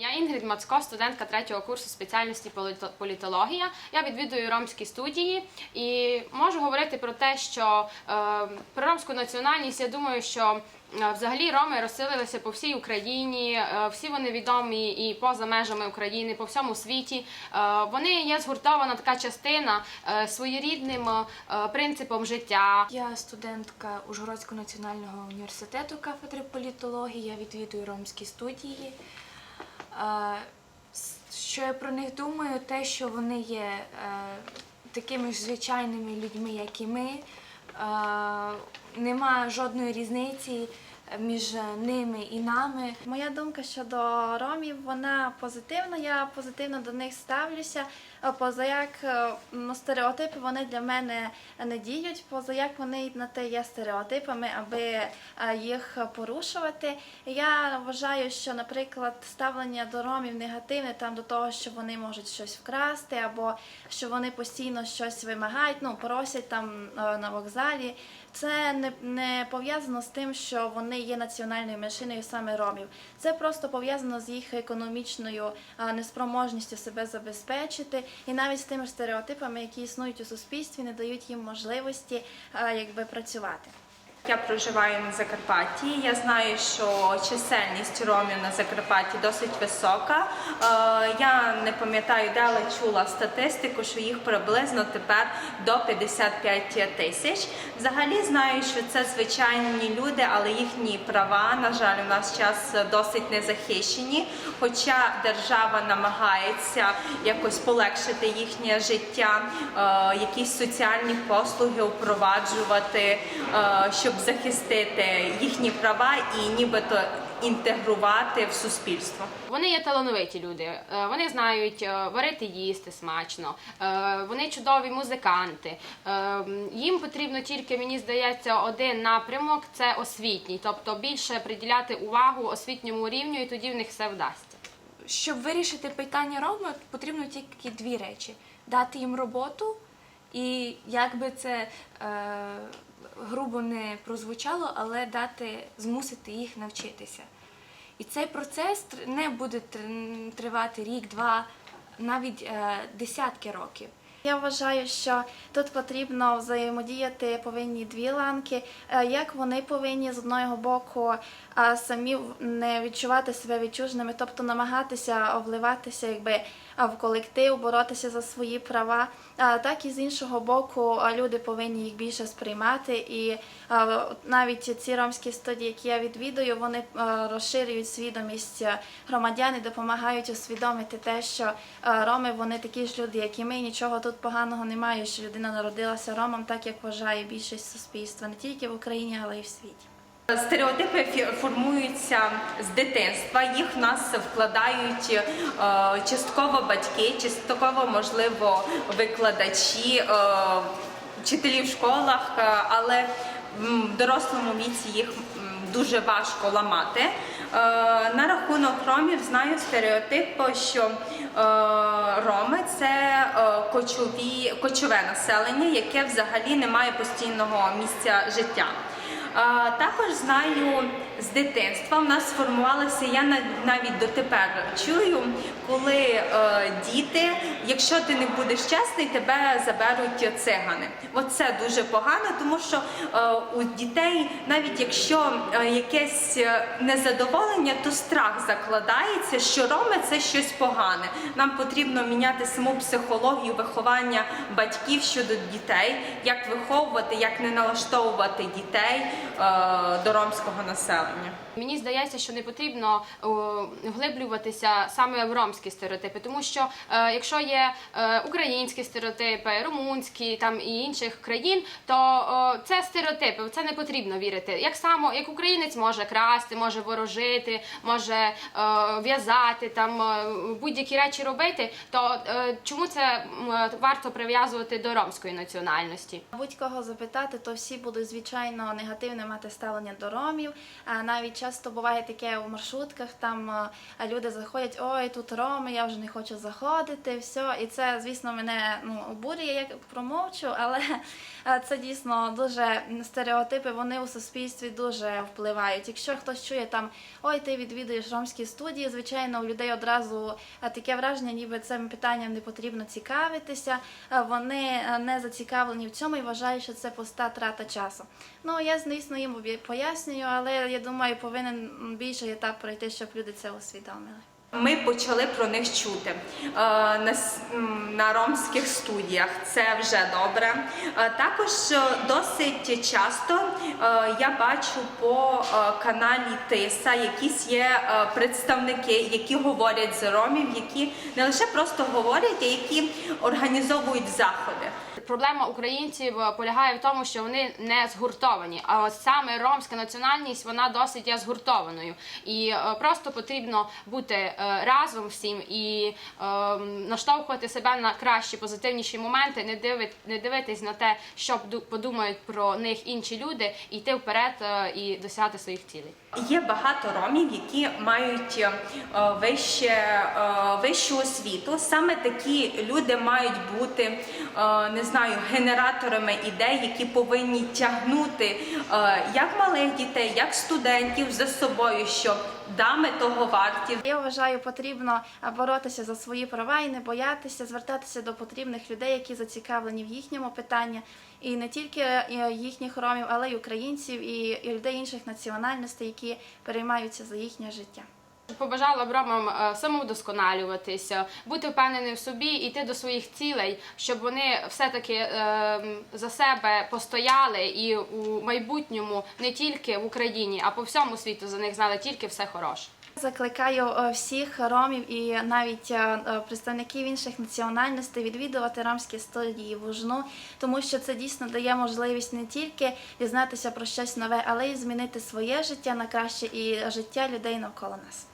Я Інгрід Мацко, студентка третього курсу спеціальності політо- політологія. Я відвідую ромські студії і можу говорити про те, що е, про ромську національність я думаю, що е, взагалі роми розселилися по всій Україні, е, всі вони відомі і поза межами України, по всьому світі. Е, вони є згуртована така частина своєрідним принципом життя, Я студентка Ужгородського національного університету кафедри політології. Я відвідую ромські студії. Що я про них думаю, те, що вони є е, такими ж звичайними людьми, як і ми. Е, Нема жодної різниці між ними і нами. Моя думка щодо ромів, вона позитивна. Я позитивно до них ставлюся. Е, Поза як е, ну, стереотипи вони для мене не діють, поза як вони на те є стереотипами, аби е, їх порушувати. Я вважаю, що, наприклад, ставлення до ромів негативне там до того, що вони можуть щось вкрасти, або що вони постійно щось вимагають, ну просять там на вокзалі. Це не, не пов'язано з тим, що вони є національною меншиною саме ромів. Це просто пов'язано з їх економічною неспроможністю себе забезпечити, і навіть з тими стереотипами, які існують у суспільстві, не дають їм можливості якби працювати. Я проживаю на Закарпатті. Я знаю, що чисельність ромів на Закарпатті досить висока. Е, Я не пам'ятаю, де але чула статистику, що їх приблизно тепер до 55 тисяч. Взагалі знаю, що це звичайні люди, але їхні права, на жаль, у нас час досить не захищені. Хоча держава намагається якось полегшити їхнє життя, е, якісь соціальні послуги впроваджувати, е, щоб захистити їхні права і нібито інтегрувати в суспільство. Вони є талановиті люди. Е, Вони знають е, варити їсти смачно. е, Вони чудові музиканти. Їм потрібно тільки, мені здається, один напрямок це освітній, тобто більше приділяти увагу освітньому рівню, і тоді в них все вдасться. Щоб вирішити питання Роми, потрібно тільки дві речі: дати їм роботу, і як би це е, грубо не прозвучало, але дати змусити їх навчитися. І цей процес не буде тривати рік, два, навіть е, десятки років. Я вважаю, що тут потрібно взаємодіяти повинні дві ланки. Е, Як вони повинні з одного боку самі не відчувати себе відчуженими, тобто намагатися обливатися якби в колектив, боротися за свої права. Так і з іншого боку, люди повинні їх більше сприймати. І навіть ці ромські студії, які я відвідую, вони розширюють свідомість громадян і допомагають усвідомити те, що роми вони такі ж люди, як і ми. Нічого тут поганого немає, що людина народилася ромом, так як вважає більшість суспільства, не тільки в Україні, але й в світі. Стереотипи формуються з дитинства. Їх в нас вкладають е, частково батьки, частково, можливо, викладачі, е, вчителі в школах, е, але в дорослому віці їх дуже важко ламати. Е, На рахунок ромів знаю стереотип, що е, роми це е, кочові, кочове населення, яке взагалі не має постійного місця життя. Також знаю з дитинства в нас сформувалося, я на- навіть дотепер чую, коли е, діти, якщо ти не будеш чесний, тебе заберуть цигани. Оце дуже погано, тому що е, у дітей, навіть якщо е, якесь е, незадоволення, то страх закладається, що роми це щось погане. Нам потрібно міняти саму психологію виховання батьків щодо дітей, як виховувати, як не налаштовувати дітей е, до ромського населення. Мені здається, що не потрібно вглиблюватися саме в ромські стереотипи, тому що е, якщо є е, українські стереотипи, румунські там і інших країн, то це стереотипи, це не потрібно вірити. Як само як українець може красти, може ворожити, може е, в'язати там е, будь-які речі робити, то е, чому це варто прив'язувати до ромської національності? Будь-кого запитати, то всі будуть звичайно негативне мати ставлення до ромів. Навіть часто буває таке у маршрутках, там е, люди заходять, ой, тут роми, я вже не хочу заходити. все. І це, звісно, мене ну, обурює, я промовчу, але е, це дійсно дуже стереотипи. Вони у суспільстві дуже впливають. Якщо хтось чує там ой, ти відвідуєш ромські студії, звичайно, у людей одразу е, таке враження, ніби цим питанням не потрібно цікавитися. Вони не зацікавлені в цьому і вважають, що це пуста трата часу. Ну я звісно їм пояснюю, але я думаю, повинен м, більший етап пройти, щоб люди це усвідомили. Ми почали про них чути е, на, на ромських студіях. Це вже добре. Е, Також е, досить часто я бачу по каналі Тиса якісь є представники, які говорять з ромів, які не лише просто говорять, а які організовують заходи. Проблема українців полягає в тому, що вони не згуртовані. А от саме ромська національність вона досить є згуртованою. І просто потрібно бути разом всім і е, наштовхувати себе на кращі, позитивніші моменти, не дивити, не дивитись на те, що подумають про них інші люди, і йти вперед е, і досягати своїх цілей. Є багато ромів, які мають е, вище, е, вищу освіту. Саме такі люди мають бути, е, не знаю, генераторами ідей, які повинні тягнути як малих дітей, як студентів за собою, що дами того варті. Я вважаю, потрібно боротися за свої права і не боятися звертатися до потрібних людей, які зацікавлені в їхньому питанні, і не тільки е, їхніх ромів, але й українців і, людей інших національностей, які переймаються за їхнє життя. Побажала б ромам е, самовдосконалюватися, бути впевненим в собі, йти до своїх цілей, щоб вони все-таки е, за себе постояли і у майбутньому не тільки в Україні, а по всьому світу за них знали тільки все хороше. Закликаю е, всіх ромів і навіть е, е, представників інших національностей відвідувати ромські студії в Ужну, тому що це дійсно дає можливість не тільки дізнатися про щось нове, але й змінити своє життя на краще і життя людей навколо нас.